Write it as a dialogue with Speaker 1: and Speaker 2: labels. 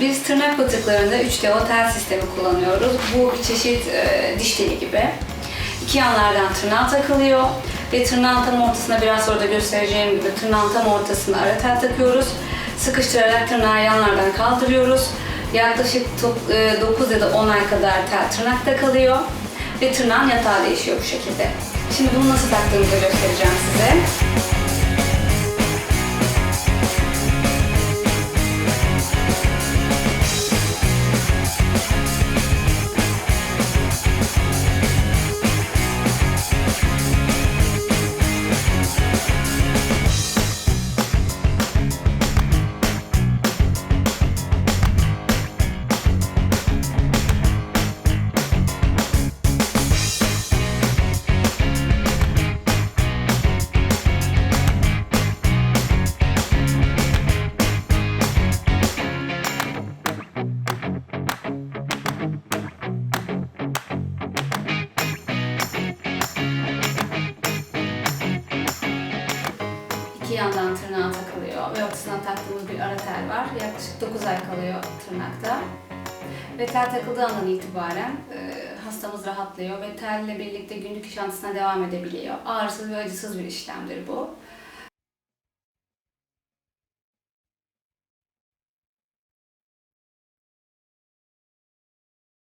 Speaker 1: biz tırnak batıklarında 3D otel sistemi kullanıyoruz. Bu bir çeşit e, diş teli gibi. İki yanlardan tırnağa takılıyor ve tırnağın tam ortasına biraz sonra da göstereceğim gibi tırnağın tam ortasına ara tel takıyoruz. Sıkıştırarak tırnağı yanlardan kaldırıyoruz. Yaklaşık to- e, 9 ya da 10 ay kadar tel tırnakta kalıyor ve tırnağın yatağı değişiyor bu şekilde. Şimdi bunu nasıl taktığımızı göstereceğim size. Yandan tırnağa takılıyor ve ortasına taktığımız bir ara tel var. Yaklaşık 9 ay kalıyor tırnakta. Ve tel takıldığı andan itibaren e, hastamız rahatlıyor ve telle birlikte günlük yaşantısına devam edebiliyor. Ağrısız ve acısız bir işlemdir bu.